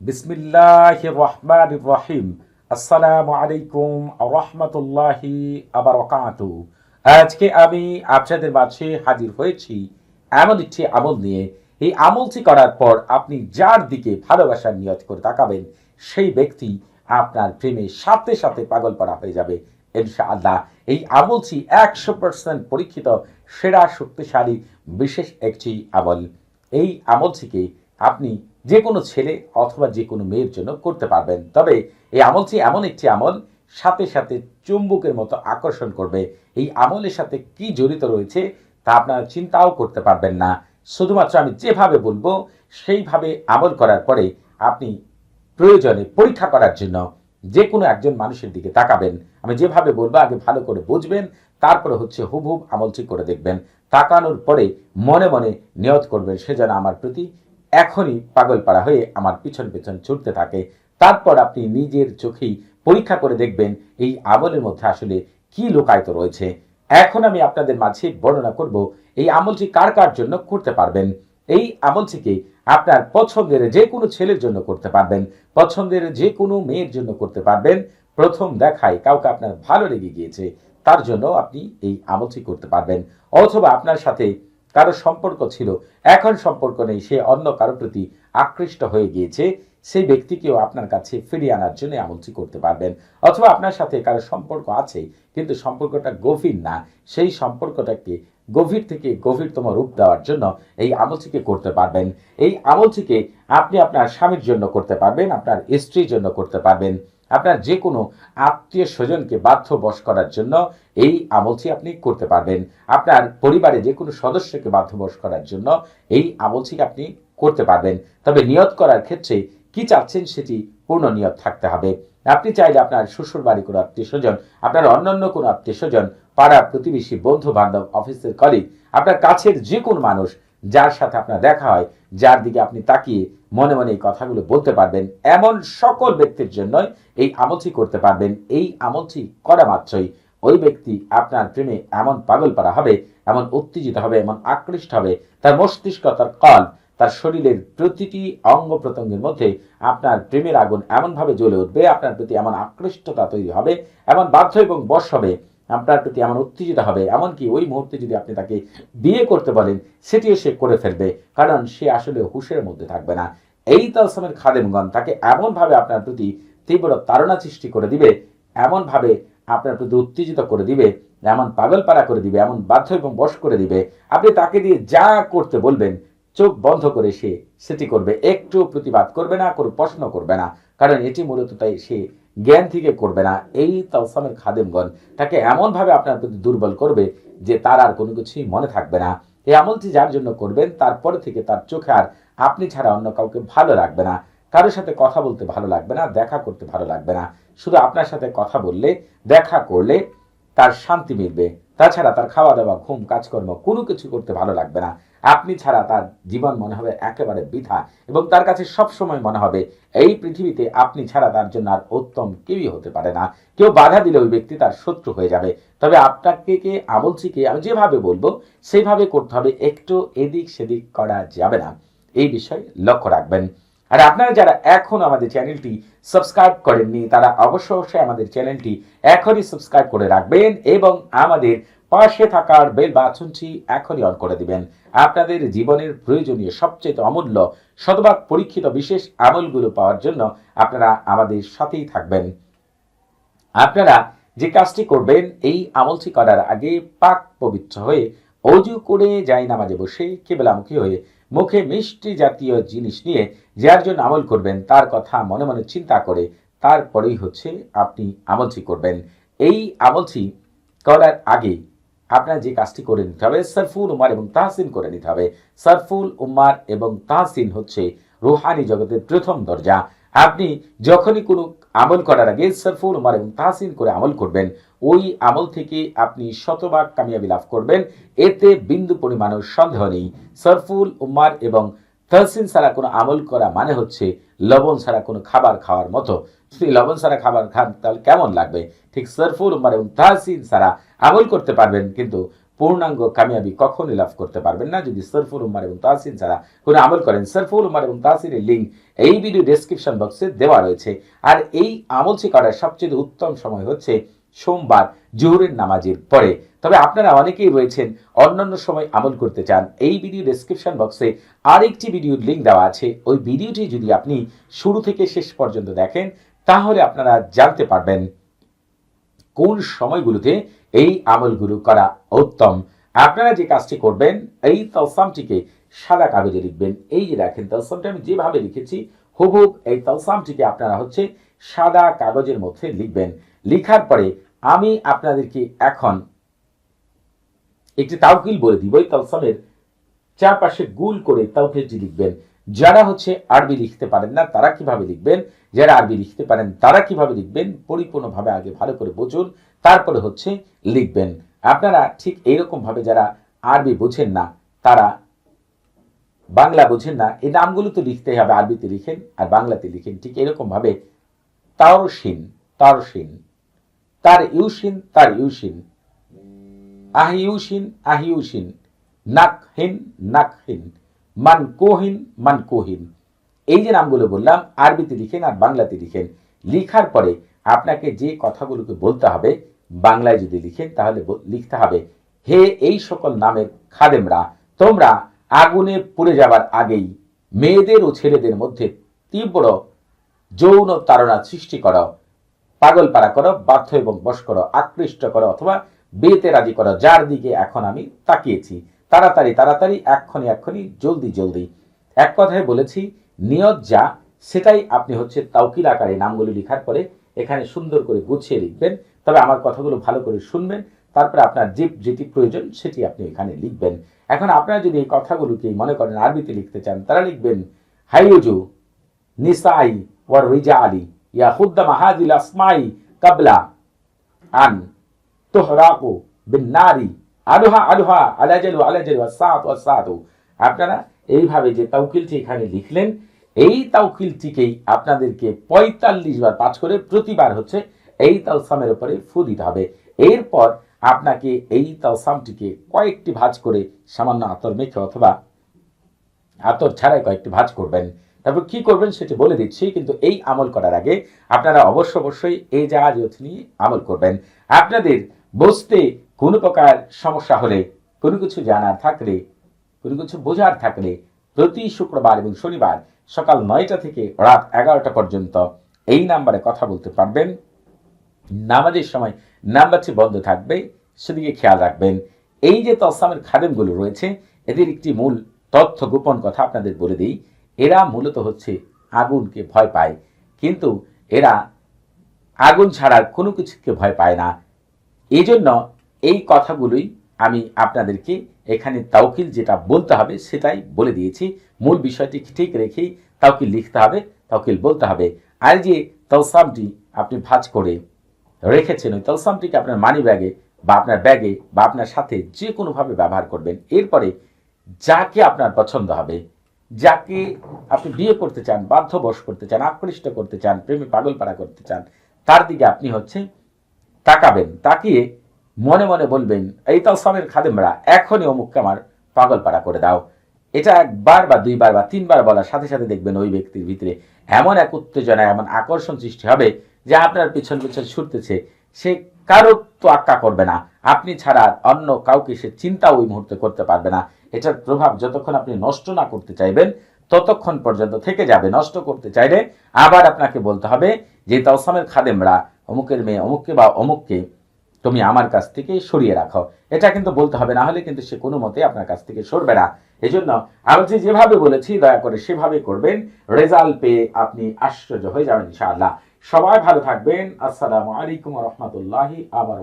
বিসমিল্লাহ রহমান রহিম। আসসালামু আলাইকুম রহমতুল্লাহি আবার আজকে আমি আপনাদের মাঝে হাজির হয়েছি এমন একটি আমল নিয়ে। এই আমলটি করার পর আপনি যার দিকে ভালোবাসার নিয়ত করে তাকাবেন, সেই ব্যক্তি আপনার প্রেমে সাথে সাথে পাগল পড়া হয়ে যাবে, ইনশাআল্লাহ। এই আমলটি একশো পার্সেন্ট পরীক্ষিত, সেরা, শক্তিশালী, বিশেষ একটি আমল। এই আমলটিকে আপনি যে কোনো ছেলে অথবা যে কোনো মেয়ের জন্য করতে পারবেন। তবে এই আমলটি এমন একটি আমল, সাথে সাথে চুম্বকের মতো আকর্ষণ করবে। এই আমলের সাথে কি জড়িত রয়েছে তা আপনারা চিন্তাও করতে পারবেন না। শুধুমাত্র আমি যেভাবে বলব, সেইভাবে আমল করার পরে আপনি প্রয়োজনে পরীক্ষা করার জন্য যে কোনো একজন মানুষের দিকে তাকাবেন। আমি যেভাবে বলব, আগে ভালো করে বুঝবেন, তারপরে হচ্ছে হুবহুব আমলটি করে দেখবেন। তাকানোর পরে মনে মনে নিয়ত করবেন, সে যেন আমার প্রতি এখনই পাগল পাড়া হয়ে আমার পিছন পিছন ছুটতে থাকে। তারপর আপনি নিজের চোখেই পরীক্ষা করে দেখবেন এই আমলের মধ্যে আসলে কি লুকায়িত রয়েছে। এখন আমি আপনাদের মাঝে বর্ণনা করব, এই আমলটি কার কার জন্য করতে পারবেন? এই আমলটিকে আপনার পছন্দের যে কোনো ছেলের জন্য করতে পারবেন, পছন্দের যে কোনো মেয়ের জন্য করতে পারবেন। প্রথম দেখায় কাউকে আপনার ভালো লেগে গিয়েছে, তার জন্য আপনি এই আমলটি করতে পারবেন। অথবা আপনার সাথে কারও সম্পর্ক ছিল, এখন সম্পর্ক নেই, সে অন্য কারও প্রতি আকৃষ্ট হয়ে গিয়েছে, সেই ব্যক্তিকেও আপনার কাছে ফিরিয়ে আনার জন্য আমলটি করতে পারবেন। অথবা আপনার সাথে কারও সম্পর্ক আছে, কিন্তু সম্পর্কটা গভীর না, সেই সম্পর্কটাকে গভীর থেকে গভীরতম রূপ দেওয়ার জন্য এই আমলটিকে করতে পারবেন। এই আমলটিকে আপনি আপনার স্বামীর জন্য করতে পারবেন, আপনার স্ত্রীর জন্য করতে পারবেন। আপনার যে কোনো আত্মীয় স্বজনকে বাধ্য বশ করার জন্য এই আমলটি আপনি করতে পারবেন। আপনার পরিবারে যে কোনো সদস্যকে বাধ্য বশ করার জন্য এই আমলটি আপনি করতে পারবেন। তবে নিয়ত করার ক্ষেত্রে কি চাচ্ছেন সেটি পূর্ণ নিয়ত থাকতে হবে। আপনি চাইলে আপনার শ্বশুর বাড়ি কোনো আত্মীয় স্বজন, আপনার অন্যান্য কোনো আত্মীয় স্বজন পাড়া প্রতিবেশী বন্ধু বান্ধব অফিসের কলিগ আপনার কাছের যে কোনো মানুষ যার সাথে আপনার দেখা হয়, যার দিকে আপনি তাকিয়ে মনে মনে এই কথাগুলো বলতে পারবেন, এমন সকল ব্যক্তির জন্যই এই আমলটি করতে পারবেন। এই আমলটি করা মাত্রই ওই ব্যক্তি আপনার প্রেমে এমন পাগল পারা হবে, এমন উত্তেজিত হবে, এমন আকৃষ্ট হবে, তার মস্তিষ্ক তার কল, তার শরীরের প্রতিটি অঙ্গ প্রত্যঙ্গের মধ্যে আপনার প্রেমের আগুন এমনভাবে জ্বলে উঠবে, আপনার প্রতি এমন আকৃষ্টতা তৈরি হবে, এমন বাধ্য এবং বশ হবে আপনার প্রতি এমন উত্তেজিত হবে। এমনকি ওই মুহূর্তে যদি আপনি তাকে বিয়ে করতে বলেন, সেটিও সে করে ফেলবে, কারণ সে আসলে হুশের মধ্যে থাকবে না। এই তালসামের খাদেমগণ তাকে এমনভাবে আপনার প্রতি তীব্র তাড়না সৃষ্টি করে দিবে, এমনভাবে আপনার প্রতি উত্তেজিত করে দিবে, এমন পাগলপাড়া করে দিবে, এমন বাধ্য এবং বশ করে দিবে। আপনি তাকে দিয়ে যা করতে বলবেন, চোখ বন্ধ করে সে সেটি করবে। একটু প্রতিবাদ করবে না, কোনো প্রশ্ন করবে না, কারণ এটি মূলত তাই সে জ্ঞান থেকে করবে না। এই তালসামের খাদেমগণ তাকে এমনভাবে আপনার প্রতি দুর্বল করবে যে তার আর কোনো কিছুই মনে থাকবে না। এই আমলটি যার জন্য করবেন তারপরে থেকে তার চোখে আর আপনি ছাড়া অন্য কাউকে ভালো লাগবে না। কারোর সাথে কথা বলতে ভালো লাগবে না, দেখা করতে ভালো লাগবে না। শুধু আপনার সাথে কথা বললে, দেখা করলে তার শান্তি মিলবে তাছাড়া তার খাওয়া দাওয়া ঘুম, কাজকর্ম কোনো কিছু করতে ভালো লাগবে না। আপনি ছাড়া তার জীবন মনে হবে একেবারে বৃথা এবং তার কাছে সব সময় মনে হবে, এই পৃথিবীতে আপনি ছাড়া তার জন্য আর উত্তম কেউই হতে পারে না। কেউ বাধা দিলে ওই ব্যক্তি তার শত্রু হয়ে যাবে। তবে আপনাকে কে আমলচিকে আমি যেভাবে বলব, সেইভাবে করতে হবে, একটু এদিক সেদিক করা যাবে না। এই বিষয়ে লক্ষ্য রাখবেন। আর আপনারা যারা এখন আমাদের চ্যানেলটি সাবস্ক্রাইব করেননি, তারা অবশ্য অবশ্যই আমাদের চ্যানেলটি এখনই সাবস্ক্রাইব করে রাখবেন এবং আমাদের পাশে থাকার বেল বাছনটি এখনই অন করে দিবেন। আপনাদের জীবনের প্রয়োজনীয় সবচেয়ে অমূল্য, শতভাগ পরীক্ষিত বিশেষ আমলগুলো পাওয়ার জন্য আপনারা আমাদের সাথেই থাকবেন। আপনারা যে কাজটি করবেন, এই আমলটি করার আগে পাক পবিত্র হয়ে অজু করে যাই নামাজে বসে কেবলামুখী হয়ে মুখে মিষ্টি জাতীয় জিনিস নিয়ে যার জন্য আমল করবেন, তার কথা মনে মনে চিন্তা করে তারপরেই হচ্ছে আপনি আমলটি করবেন। এই আমলটি করার আগে আপনার যে কাজটি করে নিতে হবে, সরফুল উমার এবং তাহসিন করে নিতে হবে। সরফুল উমার এবং তাহসিন হচ্ছে রুহানি জগতের প্রথম দরজা। আপনি যখনই কোনো আমল করার আগে সরফুল উমার এবং তাহসিন করে আমল করবেন, ওই আমল থেকে আপনি শতভাগ কামিয়াবি লাভ করবেন। এতে বিন্দু পরিমাণের সন্দেহ নেই। সরফুল উমার এবং তহসিন ছাড়া কোনো আমল করা মানে হচ্ছে লবণ ছাড়া কোনো খাবার খাওয়ার মতো। যদি লবণ ছাড়া খাবার খান, তাহলে কেমন লাগবে? ঠিক সরফুল উমার এবং তাহসিন ছাড়া আমল করতে পারবেন, কিন্তু পূর্ণাঙ্গ কামিয়াবি কখনই লাভ করতে পারবেন না। যদি সরফুল উম্মার এবং তাসির ছাড়া কোনো আমল করেন, সরফুল উম্মার এবং তাসিরের লিঙ্ক এই ভিডিও ডেসক্রিপশন বক্সে দেওয়া রয়েছে। আর এই আমলটি করার সবচেয়ে উত্তম সময় হচ্ছে সোমবার জোহরের নামাজের পরে। তবে আপনারা অনেকেই রয়েছেন, অন্যান্য সময় আমল করতে চান, এই ভিডিও ডেসক্রিপশন বক্সে আরেকটি ভিডিওর লিঙ্ক দেওয়া আছে। ওই ভিডিওটি যদি আপনি শুরু থেকে শেষ পর্যন্ত দেখেন তাহলে আপনারা জানতে পারবেন কোন সময়গুলোতে এই আমলগুলো করা উত্তম। আপনারা যে কাজটি করবেন, এই তলসামটিকে সাদা কাগজে লিখবেন। এই যে দেখেন, তলসামটি আমি যেভাবে লিখেছি হুবহুব এই তলসামটিকে আপনারা হচ্ছে সাদা কাগজের মধ্যে লিখবেন। লিখার পরে আমি আপনাদেরকে এখন একটি তাওকিল বলে দিব। এই তলসামের চারপাশে গুল করে তাওকিলটি লিখবেন। যারা হচ্ছে আরবি লিখতে পারেন না, তারা কীভাবে লিখবেন? যারা আরবি লিখতে পারেন, তারা কীভাবে লিখবেন? পরিপূর্ণভাবে আগে ভালো করে বুঝুন, তারপরে হচ্ছে লিখবেন। আপনারা ঠিক এইরকম ভাবে যারা আরবি বোঝেন না, তারা বাংলা বোঝেন না, এই নামগুলো তো লিখতে হবে, আরবিতে লিখেন আর বাংলাতে লিখেন, ঠিক এরকম ভাবে তারসিন তারসিন, তার ইউসিন তার ইউসিন আহিউসিন আহিউসিন নাকহিন নাকহিন মান কোহিন মান কোহিন। এই যে নামগুলো বললাম, আরবিতে লিখেন আর বাংলাতে লিখেন। লিখার পরে আপনাকে যে কথাগুলোকে বলতে হবে, বাংলায় যদি লিখেন, তাহলে লিখতে হবে, হে এই সকল নামের খাদেমরা, তোমরা আগুনে পুড়ে যাবার আগেই মেয়েদের ও ছেলেদের মধ্যে তীব্র যৌন তাড়না সৃষ্টি করো। পাগল পাড়া করো, বাধ্য এবং বশ করো, আকৃষ্ট করো অথবা বিয়েতে রাজি করো, যার দিকে এখন আমি তাকিয়েছি। তাড়াতাড়ি তাড়াতাড়ি, এক্ষণি এক্ষণি, জলদি জলদি। এক কথায় বলেছি, নিয়ত যা, সেটাই আপনি হচ্ছে তাউকিল আকারে নামগুলি লেখার পরে এখানে সুন্দর করে গুছিয়ে লিখবেন। তবে আমার কথাগুলো ভালো করে শুনবেন, তারপরে আপনার যে যেটি প্রয়োজন সেটি আপনি এখানে লিখবেন। এখন আপনারা যদি এই কথাগুলোকে মনে করেন আরবিতে লিখতে চান, তারা লিখবেন হাইউজু নিসাই ওয়ার রিজালি ইয়া হুদ্দা হাদিল আসমাই কাবলা আন তুহরাকু বিন্নারি আলুহা আলুহা আলাজালু আলাজালু আসাত আসাতু আপনারা এইভাবে যে তাউকিলটি এখানে লিখলেন, এই তাউকিলটিকেই আপনাদেরকে পঁয়তাল্লিশ বার পাঁচ করে প্রতিবার হচ্ছে এই তালসামের উপরে ফু দিতে হবে। এরপর আপনাকে এই তালসামটিকে কয়েকটি ভাঁজ করে সামান্য আতর মেখে অথবা আতর ছাড়াই কয়েকটি ভাঁজ করবেন। তারপর কি করবেন সেটি বলে দিচ্ছি, কিন্তু এই আমল করার আগে আপনারা অবশ্য অবশ্যই এই জাহাজ নিয়ে আমল করবেন। আপনাদের বুঝতে কোনো প্রকার সমস্যা হলে কোনো কিছু জানার থাকলে, কোনো কিছু বোঝার থাকলে প্রতি শুক্রবার এবং শনিবার সকাল নয়টা থেকে রাত এগারোটা পর্যন্ত এই নাম্বারে কথা বলতে পারবেন। নামাজের সময় নাম্বারটি বন্ধ থাকবে, সেদিকে খেয়াল রাখবেন। এই যে তসামের খাদেমগুলো রয়েছে, এদের একটি মূল তথ্য গোপন কথা আপনাদের বলে দিই। এরা মূলত হচ্ছে আগুনকে ভয় পায়। কিন্তু এরা আগুন ছাড়ার কোনো কিছুকে ভয় পায় না। এই জন্য এই কথাগুলোই আমি আপনাদেরকে এখানে তাওকিল যেটা বলতে হবে সেটাই বলে দিয়েছি। মূল বিষয়টি ঠিক রেখেই তাওকিল লিখতে হবে, তাওকিল বলতে হবে। আর যে তলসামটি আপনি ভাঁজ করে রেখেছেন, ওই তলসামটিকে আপনার মানি ব্যাগে বা আপনার ব্যাগে বা আপনার সাথে যে কোনোভাবে ব্যবহার করবেন। এরপরে যাকে আপনার পছন্দ হবে, যাকে আপনি বিয়ে করতে চান, বাধ্যবশ করতে চান, আকৃষ্ট করতে চান, প্রেমে পাগলপাড়া করতে চান, তার দিকে আপনি হচ্ছে তাকাবেন, তাকিয়ে মনে মনে বলবেন, এই তালসামের খাদেমরা, এখনই অমুককে আমার পাগলপাড়া করে দাও। এটা একবার বা দুইবার বা তিনবার বলার সাথে সাথে দেখবেন ওই ব্যক্তির ভিতরে এমন এক উত্তেজনা, এমন আকর্ষণ সৃষ্টি হবে যে আপনার পিছন পিছন ছুটতেছে। সে কারও তো আক্কা করবে না। আপনি ছাড়া অন্য কাউকে সে চিন্তা ওই মুহূর্তে করতে পারবে না। এটার প্রভাব যতক্ষণ আপনি নষ্ট না করতে চাইবেন, ততক্ষণ পর্যন্ত থেকে যাবে। নষ্ট করতে চাইলে আবার আপনাকে বলতে হবে যে তাওসামের খাদেমরা, অমুকের মেয়ে অমুককে বা অমুককে তুমি আমার কাছ থেকে সরিয়ে রাখো। এটা কিন্তু বলতে হবে, না হলে কিন্তু সে কোনো মতে আপনার কাছ থেকে সরবে না। এই জন্য আমি যেভাবে বলেছি, দয়া করে সেভাবে করবেন। রেজাল্ট পেয়ে আপনি আশ্চর্য হয়ে যাবেন, ইনশাআল্লাহ। সবাই ভালো থাকবেন। আসসালামু আলাইকুম রহমতুল্লাহি আবার